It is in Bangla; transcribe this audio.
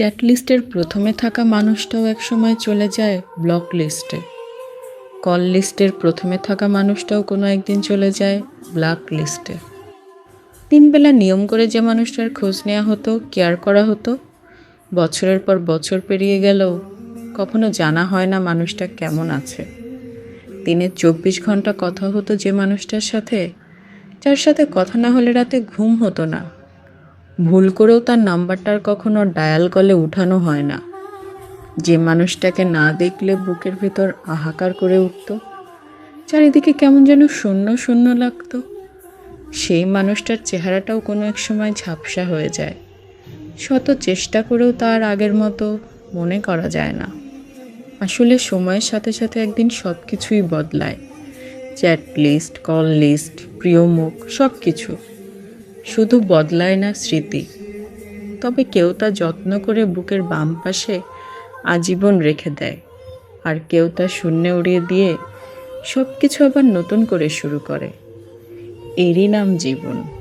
চ্যাট লিস্টের প্রথমে থাকা মানুষটাও একসময় চলে যায় ব্লক লিস্টে। কল লিস্টের প্রথমে থাকা মানুষটাও কোনো একদিন চলে যায় ব্ল্যাক লিস্টে। তিনবেলা নিয়ম করে যে মানুষটার খোঁজ নেওয়া হতো, কেয়ার করা হতো, বছরের পর বছর পেরিয়ে গেলেও কখনো জানা হয় না মানুষটা কেমন আছে। দিনে চব্বিশ ঘণ্টা কথা হতো যে মানুষটার সাথে, যার সাথে কথা না হলে রাতে ঘুম হতো না। ভুল করেও তার নাম্বারটার কখনো ডায়াল কলে উঠানো হয় না। যে মানুষটাকে না দেখলে বুকের ভেতর হাহাকার করে উঠত, চারিদিকে কেমন যেন শূন্য শূন্য লাগতো। সেই মানুষটার চেহারাটাও কোনো এক সময় ঝাপসা হয়ে যায়। শত চেষ্টা করেও তার আগের মতো মনে করা যায় না। আসলে সময়ের সাথে সাথে একদিন সব কিছুই বদলায়। চ্যাট লিস্ট, কল লিস্ট, প্রিয় মুখ সব কিছু শুধু বদলায় না স্মৃতি। তবে কেউ তা যত্ন করে বুকের বাম পাশে আজীবন রেখে দেয়, আর কেউ তা শূন্যে উড়িয়ে দিয়ে সব কিছু আবার নতুন করে শুরু করে। এরই নাম জীবন।